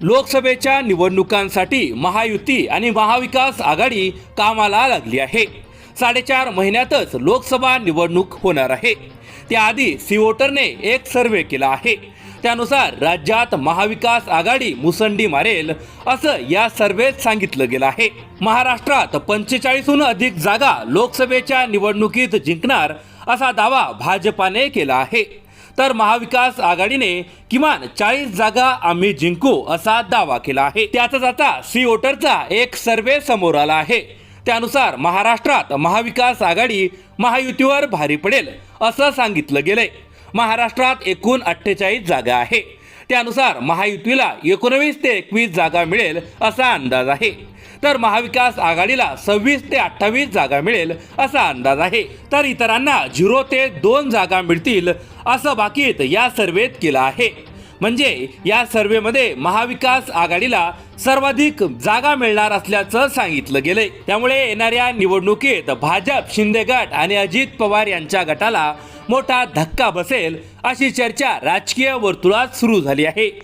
लोकसभेच्या निवडणुकांसाठी महायुती आणि महाविकास आघाडी कामाला लागली आहे. साडेचार महिन्यातच लोकसभा निवडणूक होणार आहे. त्याआधी सिवोटरने एक सर्वे केला आहे. त्यानुसार राज्यात महाविकास आघाडी मुसंडी मारेल असं या सर्वेत सांगितलं गेलं आहे. महाराष्ट्रात पंचेचाळीसहून अधिक जागा लोकसभेच्या निवडणुकीत जिंकणार असा दावा भाजपाने केला आहे. तर महाविकास आघाडीने किमान चाळीस जागा आम्ही जिंकू असा दावा केला आहे. त्याचाच आता सी वोटरचा एक सर्वे समोर आला आहे. त्यानुसार महाराष्ट्रात महाविकास आघाडी महायुतीवर भारी पडेल असं सांगितलं गेलंय. महाराष्ट्रात एकूण अठ्ठेचाळीस जागा आहे. त्यानुसार महायुतीला एकोणवीस ते एकवीस जागा मिळेल असा अंदाज आहे. तर महाविकास आघाडीला सव्वीस ते अठ्ठावीस जागा मिळेल असा अंदाज आहे. तर इतरांना झिरो ते दोन जागा मिळतील असं बाकीत या सर्वेत केलं आहे. म्हणजे या सर्वेमध्ये महाविकास आघाडीला सर्वाधिक जागा मिळणार असल्याचं सांगितलं गेलंय. त्यामुळे येणाऱ्या निवडणुकीत भाजप शिंदे गट आणि अजित पवार यांच्या गटाला मोठा धक्का बसेल अशी चर्चा राजकीय वर्तुळात सुरू झाली आहे.